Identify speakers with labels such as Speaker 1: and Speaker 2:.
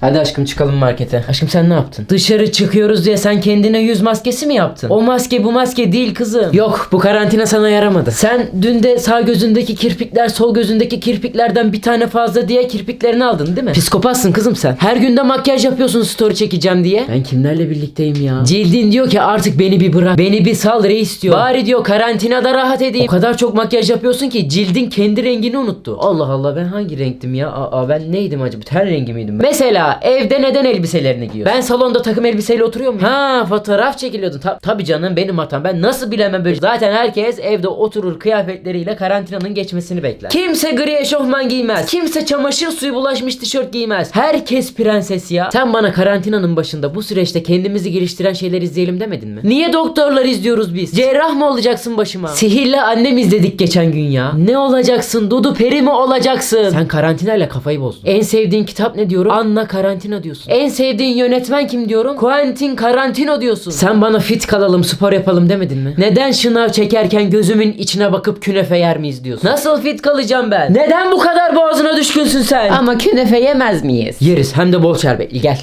Speaker 1: Hadi aşkım çıkalım markete. Aşkım sen ne yaptın? Dışarı çıkıyoruz diye sen kendine yüz maskesi mi yaptın? O maske bu maske değil kızım. Yok bu karantina sana yaramadı. Sen dün de sağ gözündeki kirpikler sol gözündeki kirpiklerden bir tane fazla diye kirpiklerini aldın değil mi? Psikopatsın kızım sen. Her günde makyaj yapıyorsun story çekeceğim diye. Ben kimlerle birlikteyim ya? Cildin diyor ki artık beni bir bırak. Beni bir sal reis diyor. Bari diyor karantinada rahat edeyim. O kadar çok makyaj yapıyorsun ki cildin kendi rengini unuttu. Allah Allah ben hangi renktim ya? Aa ben neydim acaba? Ten rengi miydim ben? Mesela evde neden elbiselerini giyiyor? Ben salonda takım elbiseyle oturuyor muyum? Ha fotoğraf çekiliyordun. Ta- tabii canım benim hatam. Ben nasıl bilemem böyle. Zaten herkes evde oturur kıyafetleriyle karantinanın geçmesini bekler. Kimse gri eşofman giymez. Kimse çamaşır suyu bulaşmış tişört giymez. Herkes prenses ya. Sen bana karantinanın başında bu süreçte kendimizi geliştiren şeyler izleyelim demedin mi? Niye doktorlar izliyoruz biz? Cerrah mı olacaksın başıma? Sihirli annem izledik geçen gün ya. Ne olacaksın? Dudu peri mi olacaksın? Sen karantinayla kafayı bozdun. En sevdiğin kitap ne diyorum? Anna Karantina diyorsun. En sevdiğin yönetmen kim diyorum? Quentin Tarantino diyorsun. Sen bana fit kalalım spor yapalım demedin mi? Neden şınav çekerken gözümün içine bakıp künefe yer miyiz diyorsun? Nasıl fit kalacağım ben? Neden bu kadar boğazına düşkünsün sen?
Speaker 2: Ama künefe yemez miyiz?
Speaker 1: Yeriz hem de bol şerbetli gel.